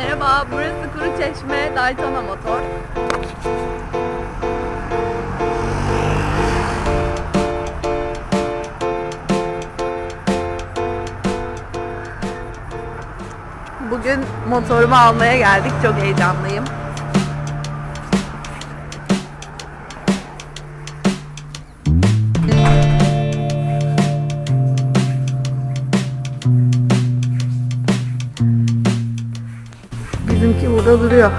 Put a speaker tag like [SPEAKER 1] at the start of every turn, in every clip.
[SPEAKER 1] Merhaba, burası Kuruçeşme Daytona Motor. Bugün motorumu almaya geldik. Çok heyecanlıyım. Duruyor.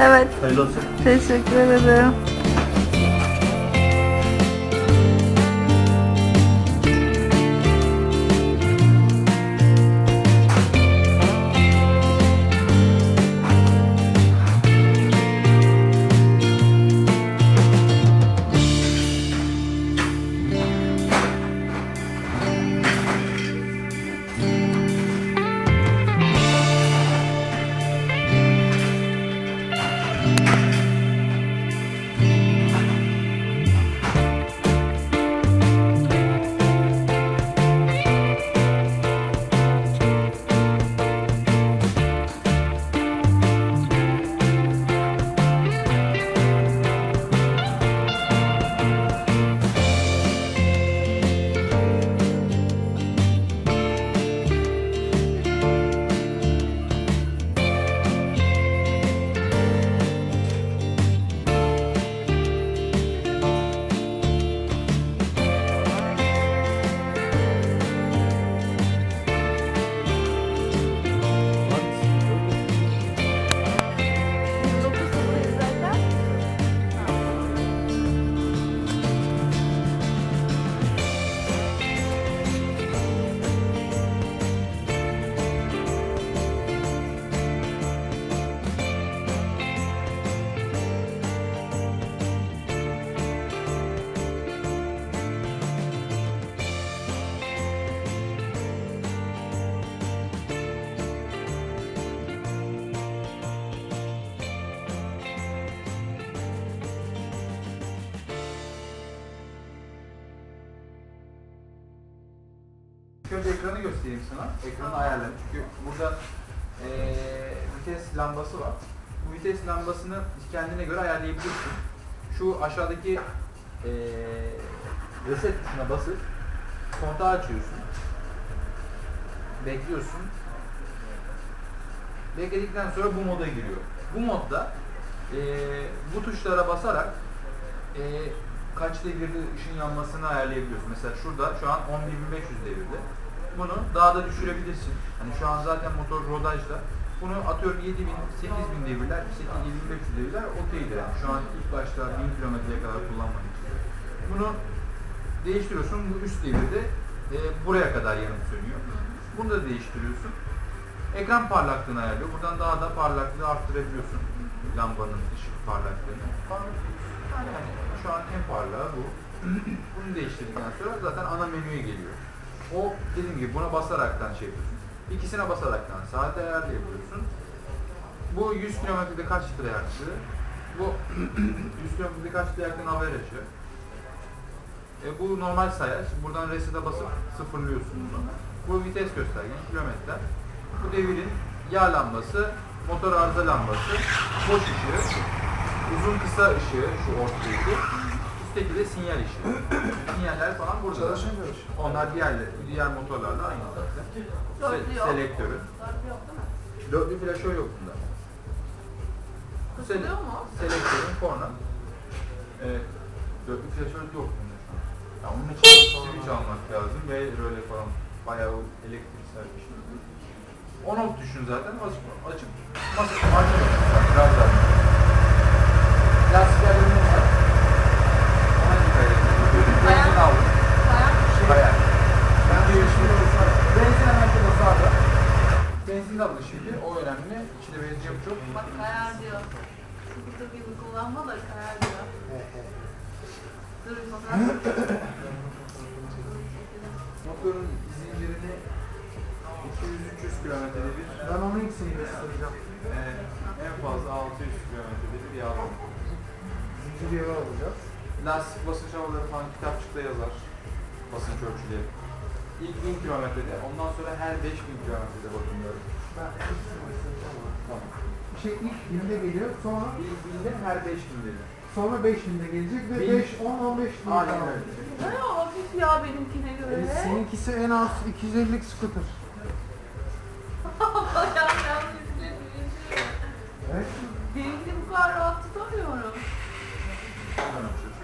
[SPEAKER 1] Evet,
[SPEAKER 2] Hayırlı olsun.
[SPEAKER 1] teşekkür ederim.
[SPEAKER 2] Önce ekranı göstereyim sana. Ekranı ayarlayalım. Çünkü burada eee vites lambası var. Bu vites lambasını kendine göre ayarlayabilirsin. Şu aşağıdaki eee reset tuşuna basıp kontağı açıyorsun. Bekliyorsun. Bekledikten sonra bu moda giriyor. Bu modda eee, bu tuşlara basarak eee kaç devirde ışın yanmasını ayarlayabiliyorsun. Mesela şurada şu an 10.500 devirde. Bunu daha da düşürebilirsin. Hani şu an zaten motor rodajda. Bunu atıyorum 7000, 8000 devirler, 7500 devirler okeydir. Yani şu an ilk başta 1000 kilometreye kadar kullanmak için. Bunu değiştiriyorsun. Bu üst devirde e, buraya kadar yanıp sönüyor. Bunu da değiştiriyorsun. Ekran parlaklığını ayarlıyor. Buradan daha da parlaklığı arttırabiliyorsun. Lambanın ışık parlaklığını. Yani şu an en parlağı bu. Bunu değiştirdikten sonra zaten ana menüye geliyor. O dediğim gibi buna basaraktan şey yapıyorsun. İkisine basaraktan saat ayarlayabiliyorsun. Bu 100 kilometrede kaç litre yaktığı, bu 100 kilometrede kaç litre yaktığın averajı. E, bu normal sayaç. Buradan reset'e basıp sıfırlıyorsun bunu. Bu vites göstergen, kilometre. Bu devirin yağ lambası, motor arıza lambası, boş ışığı, uzun kısa ışığı şu ortadaki. Üstteki de sinyal ışığı. Sinyaller falan burada.
[SPEAKER 3] Çalışıyor mu?
[SPEAKER 2] Onlar diğer diğer motorlarla aynı zaten. Se- selektörü.
[SPEAKER 1] Dörtlü
[SPEAKER 2] flaşör yok bunda.
[SPEAKER 3] Takılıyor mu?
[SPEAKER 2] Selektörün korna. Evet. Dörtlü flaşör yok bunda şu an. Ya onun için switch almak lazım ve röle falan. Bayağı elektriksel bir şey. On off düşün zaten. Açıp, açıp masa açamıyorsun. Biraz daha. 5000 kilometrede bakımları.
[SPEAKER 4] Ben.
[SPEAKER 2] Tamam.
[SPEAKER 4] Şey ilk binde geliyor, sonra
[SPEAKER 2] İlk 1000'de her 5000 dedi.
[SPEAKER 4] sonra 5 binde gelecek ve
[SPEAKER 2] Bin-
[SPEAKER 4] 5, 10, 15 bin
[SPEAKER 2] Aynen
[SPEAKER 4] daha
[SPEAKER 2] öyle.
[SPEAKER 3] Ne hafif ya benimkine göre.
[SPEAKER 4] E, seninkisi en az 250'lik scooter.
[SPEAKER 3] Bayağı yalnız bisiklet
[SPEAKER 4] Evet.
[SPEAKER 3] Benimkini bu kadar rahat tutamıyorum.
[SPEAKER 2] Ondan ölçüyorsun.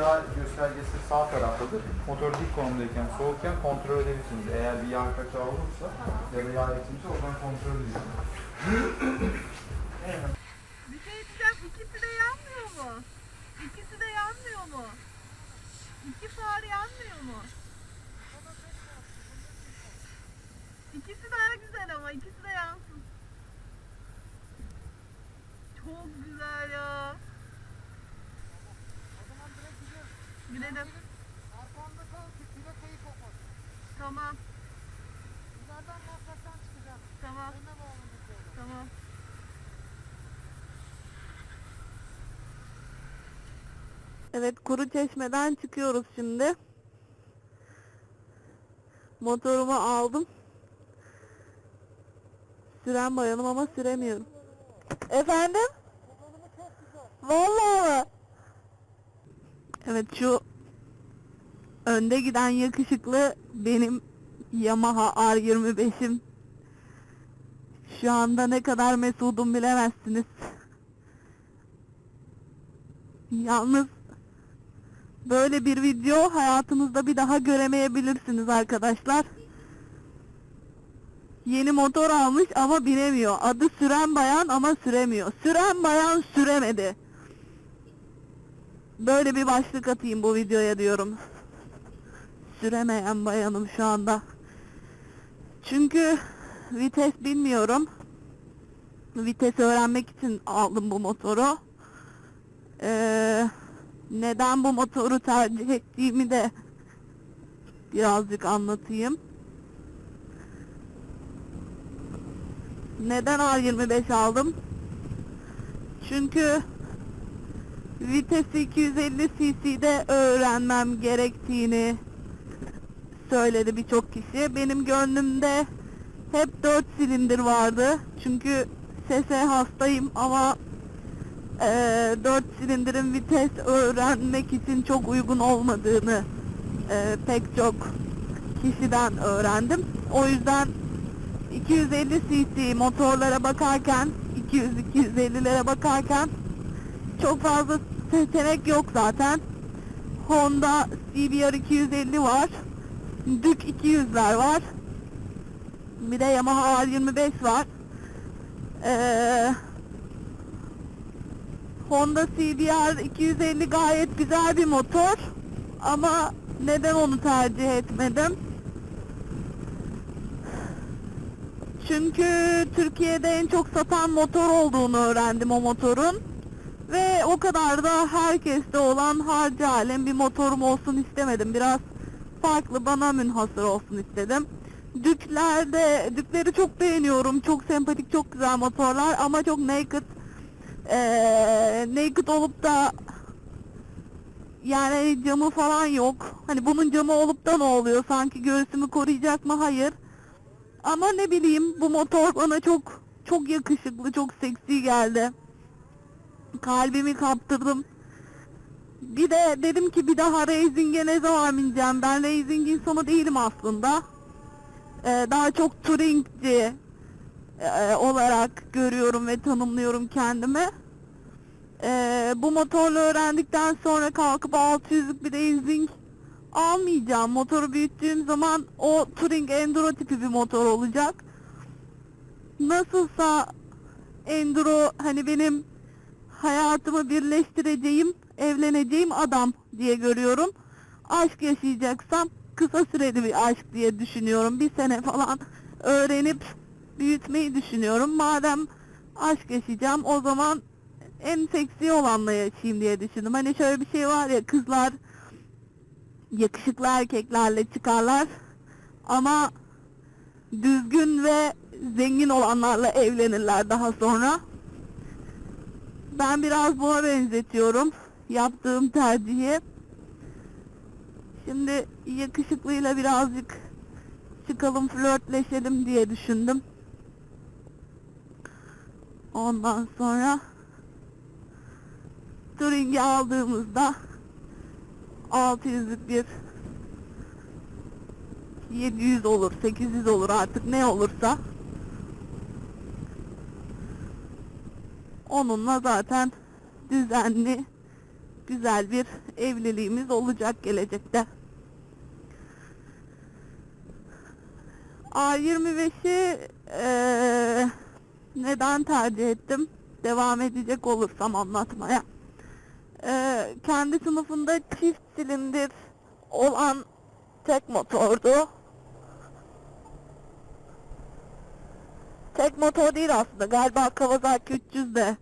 [SPEAKER 2] Yağ, göstergesi sağ taraftadır. Motor dik konumdayken, soğukken kontrol edebilirsiniz. Eğer bir yağ kaçağı olursa ya da yağ eksilse o zaman kontrol ediyorsunuz.
[SPEAKER 1] Bir şey diyeceğim. İkisi de yanmıyor mu? İkisi de yanmıyor mu? İki far yanmıyor mu? İkisi daha güzel ama ikisi de yansın. Çok güzel ya. Gidelim.
[SPEAKER 4] Arkamda kal ki plakayı kapat.
[SPEAKER 1] Tamam.
[SPEAKER 4] Bunlardan masraftan çıkacağım.
[SPEAKER 1] Tamam.
[SPEAKER 4] Önüne bağlanacağım.
[SPEAKER 1] Tamam. Evet kuru çeşmeden çıkıyoruz şimdi. Motorumu aldım. Süren bayanım ama süremiyorum. Efendim? Vallahi mı? Evet şu önde giden yakışıklı benim Yamaha R25'im. Şu anda ne kadar mesudum bilemezsiniz. Yalnız böyle bir video hayatınızda bir daha göremeyebilirsiniz arkadaşlar. Yeni motor almış ama binemiyor. Adı süren bayan ama süremiyor. Süren bayan süremedi. Böyle bir başlık atayım bu videoya diyorum. Süremeyen bayanım şu anda. Çünkü vites bilmiyorum. Vites öğrenmek için aldım bu motoru. Ee, neden bu motoru tercih ettiğimi de birazcık anlatayım. Neden R25 aldım? Çünkü vitesi 250 cc'de öğrenmem gerektiğini söyledi birçok kişi. Benim gönlümde hep 4 silindir vardı. Çünkü sese hastayım ama eee 4 silindirin vites öğrenmek için çok uygun olmadığını eee, pek çok kişiden öğrendim. O yüzden 250 cc motorlara bakarken 200-250'lere bakarken çok fazla seçenek yok zaten. Honda CBR 250 var. Dük 200'ler var. Bir de Yamaha R25 var. Ee, Honda CBR 250 gayet güzel bir motor. Ama neden onu tercih etmedim? Çünkü Türkiye'de en çok satan motor olduğunu öğrendim o motorun. Ve o kadar da herkeste olan harcı alem bir motorum olsun istemedim. Biraz farklı bana münhasır olsun istedim. Düklerde, dükleri çok beğeniyorum. Çok sempatik, çok güzel motorlar ama çok naked. Ee, naked olup da yani camı falan yok. Hani bunun camı olup da ne oluyor? Sanki göğsümü koruyacak mı? Hayır. Ama ne bileyim bu motor bana çok çok yakışıklı, çok seksi geldi. Kalbimi kaptırdım. Bir de dedim ki bir daha racing'e ne zaman bineceğim? Ben racing insanı değilim aslında. Ee, daha çok touringci, e, olarak görüyorum ve tanımlıyorum kendimi. E, bu motorla öğrendikten sonra kalkıp 600'lük bir racing almayacağım. Motoru büyüttüğüm zaman o Touring Enduro tipi bir motor olacak. Nasılsa Enduro hani benim hayatımı birleştireceğim, evleneceğim adam diye görüyorum. Aşk yaşayacaksam kısa süreli bir aşk diye düşünüyorum. Bir sene falan öğrenip büyütmeyi düşünüyorum. Madem aşk yaşayacağım o zaman en seksi olanla yaşayayım diye düşündüm. Hani şöyle bir şey var ya kızlar yakışıklı erkeklerle çıkarlar ama düzgün ve zengin olanlarla evlenirler daha sonra. Ben biraz buna benzetiyorum yaptığım tercihi. Şimdi yakışıklıyla birazcık çıkalım flörtleşelim diye düşündüm. Ondan sonra Touring'i aldığımızda 600'lük bir 700 olur, 800 olur artık ne olursa onunla zaten düzenli güzel bir evliliğimiz olacak gelecekte. A25'i eee, neden tercih ettim? Devam edecek olursam anlatmaya. Eee, kendi sınıfında çift silindir olan tek motordu. Tek motor değil aslında. Galiba Kawasaki 300 de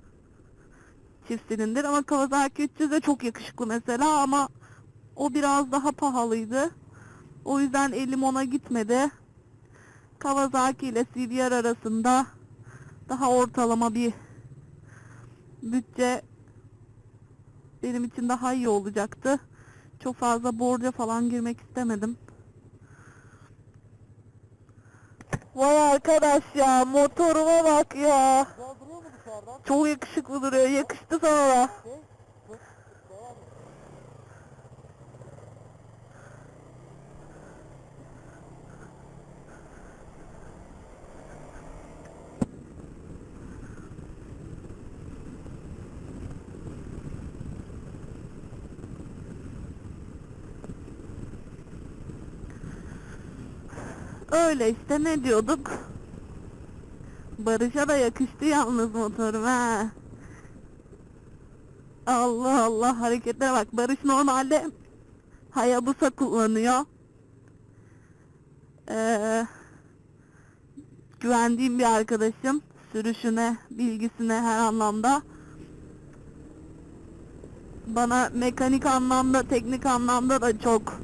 [SPEAKER 1] çift silindir ama Kawasaki 300 de çok yakışıklı mesela ama o biraz daha pahalıydı. O yüzden elim ona gitmedi. Kawasaki ile CBR arasında daha ortalama bir bütçe benim için daha iyi olacaktı. Çok fazla borca falan girmek istemedim. Vay arkadaş ya motoruma bak ya. Çok yakışıklı duruyor. Yakıştı sana da.
[SPEAKER 4] Şey, bu- devam et.
[SPEAKER 1] Öyle işte ne diyorduk? Barış'a da yakıştı yalnız motorum ha. Allah Allah hareketlere bak. Barış normalde Hayabusa kullanıyor. Ee, güvendiğim bir arkadaşım. Sürüşüne, bilgisine her anlamda. Bana mekanik anlamda, teknik anlamda da çok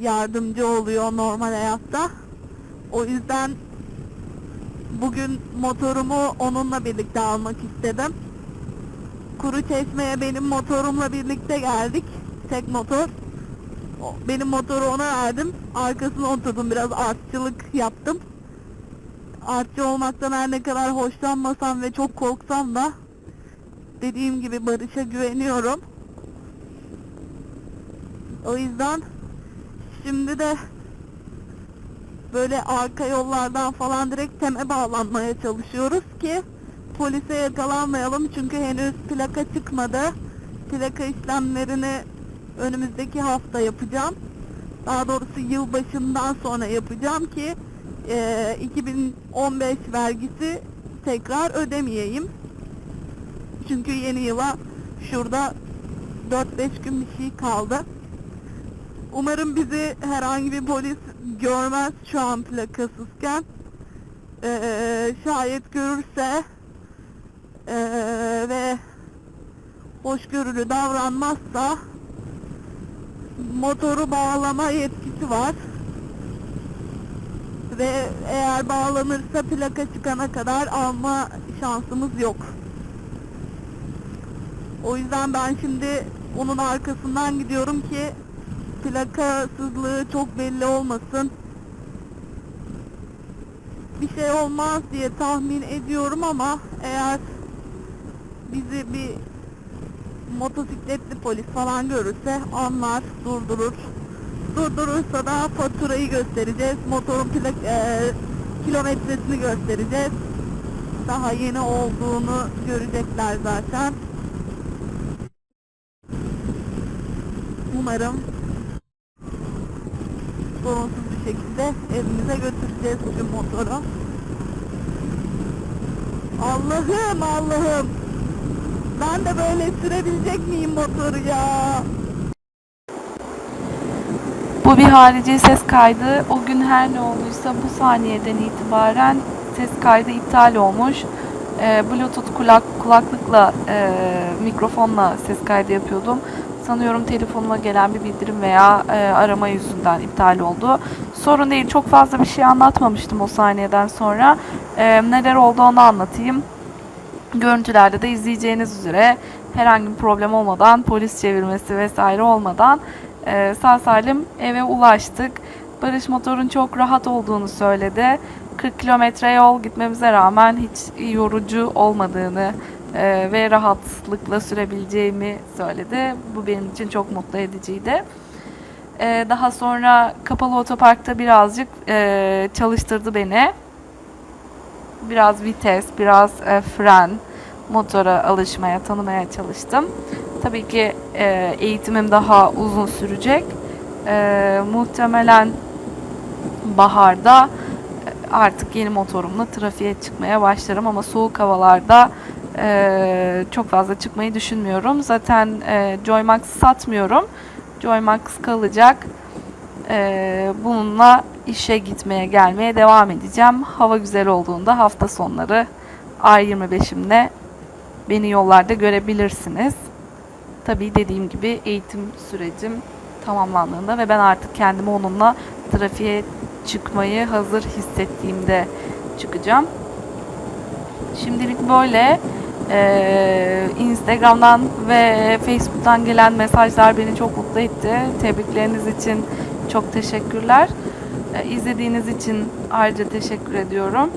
[SPEAKER 1] yardımcı oluyor normal hayatta. O yüzden bugün motorumu onunla birlikte almak istedim. Kuru Çeşme'ye benim motorumla birlikte geldik. Tek motor. Benim motoru ona verdim. Arkasına oturdum. Biraz artçılık yaptım. Artçı olmaktan her ne kadar hoşlanmasam ve çok korksam da dediğim gibi Barış'a güveniyorum. O yüzden Şimdi de böyle arka yollardan falan direkt teme bağlanmaya çalışıyoruz ki polise yakalanmayalım çünkü henüz plaka çıkmadı. Plaka işlemlerini önümüzdeki hafta yapacağım. Daha doğrusu yılbaşından sonra yapacağım ki eee, 2015 vergisi tekrar ödemeyeyim. Çünkü yeni yıla şurada 4-5 gün bir şey kaldı. Umarım bizi herhangi bir polis görmez şu an plakasızken. Ee, şayet görürse ee, ve hoşgörülü davranmazsa motoru bağlama yetkisi var. Ve eğer bağlanırsa plaka çıkana kadar alma şansımız yok. O yüzden ben şimdi onun arkasından gidiyorum ki plakasızlığı çok belli olmasın. Bir şey olmaz diye tahmin ediyorum ama eğer bizi bir motosikletli polis falan görürse anlar, durdurur. Durdurursa da faturayı göstereceğiz. Motorun plak eee, kilometresini göstereceğiz. Daha yeni olduğunu görecekler zaten. Umarım sorunsuz bir şekilde evimize götüreceğiz bugün motoru. Allah'ım Allah'ım. Ben de böyle sürebilecek miyim motoru ya?
[SPEAKER 5] Bu bir harici ses kaydı. O gün her ne olduysa bu saniyeden itibaren ses kaydı iptal olmuş. Ee, Bluetooth kulak kulaklıkla e, mikrofonla ses kaydı yapıyordum. Sanıyorum telefonuma gelen bir bildirim veya e, arama yüzünden iptal oldu. Sorun değil. Çok fazla bir şey anlatmamıştım o saniyeden sonra. Ee, neler oldu onu anlatayım. Görüntülerde de izleyeceğiniz üzere herhangi bir problem olmadan, polis çevirmesi vesaire olmadan e, sağ salim eve ulaştık. Barış motorun çok rahat olduğunu söyledi. 40 kilometre yol gitmemize rağmen hiç yorucu olmadığını e, ve rahatlıkla sürebileceğimi söyledi. Bu benim için çok mutlu ediciydi. E, daha sonra kapalı otoparkta birazcık e, çalıştırdı beni. Biraz vites, biraz e, fren, motora alışmaya, tanımaya çalıştım. Tabii ki e, eğitimim daha uzun sürecek. Muhtemelen baharda artık yeni motorumla trafiğe çıkmaya başlarım ama soğuk havalarda e, çok fazla çıkmayı düşünmüyorum. Zaten e, Joymax satmıyorum. Joymax kalacak. E, bununla işe gitmeye gelmeye devam edeceğim. Hava güzel olduğunda hafta sonları ay 25'imde beni yollarda görebilirsiniz. Tabii dediğim gibi eğitim sürecim tamamlandığında ve ben artık kendimi onunla trafiğe çıkmayı hazır hissettiğimde çıkacağım. Şimdilik böyle. Ee, Instagram'dan ve Facebook'tan gelen mesajlar beni çok mutlu etti. Tebrikleriniz için çok teşekkürler. Ee, izlediğiniz için ayrıca teşekkür ediyorum.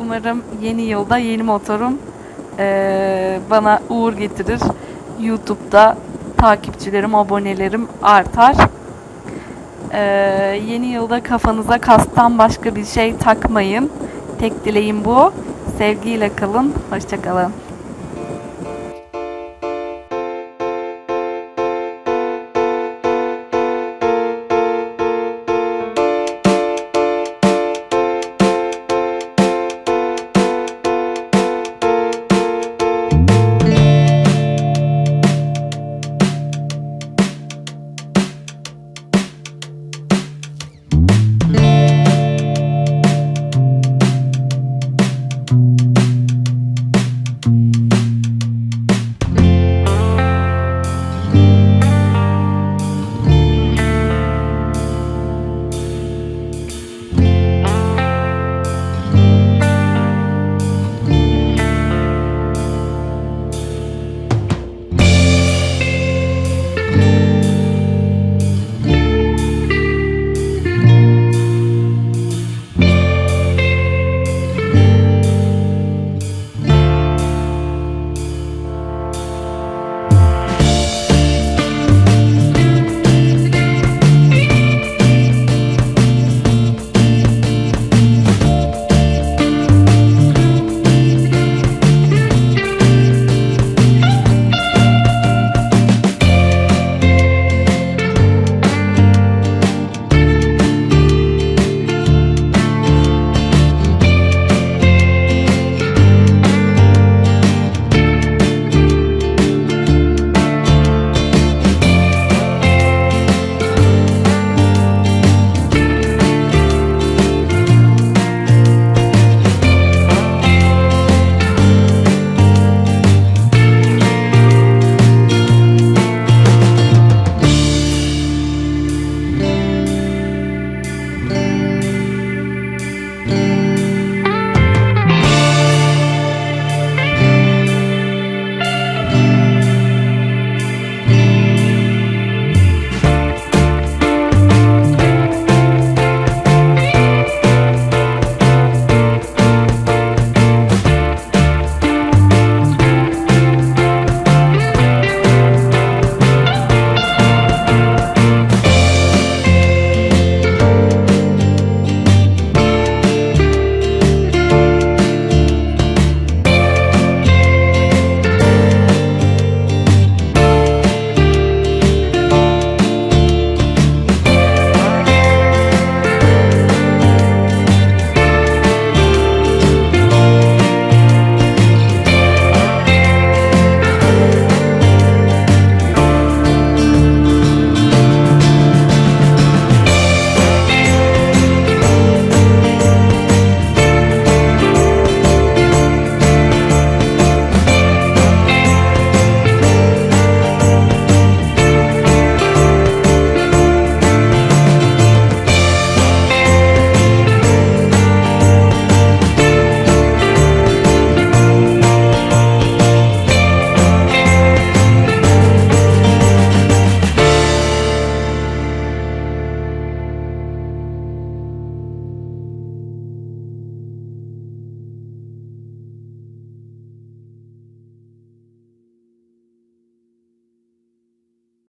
[SPEAKER 5] Umarım yeni yılda yeni motorum ee, bana uğur getirir. YouTube'da takipçilerim, abonelerim artar. Ee, yeni yılda kafanıza kastan başka bir şey takmayın. Tek dileğim bu. Sevgiyle kalın. Hoşçakalın.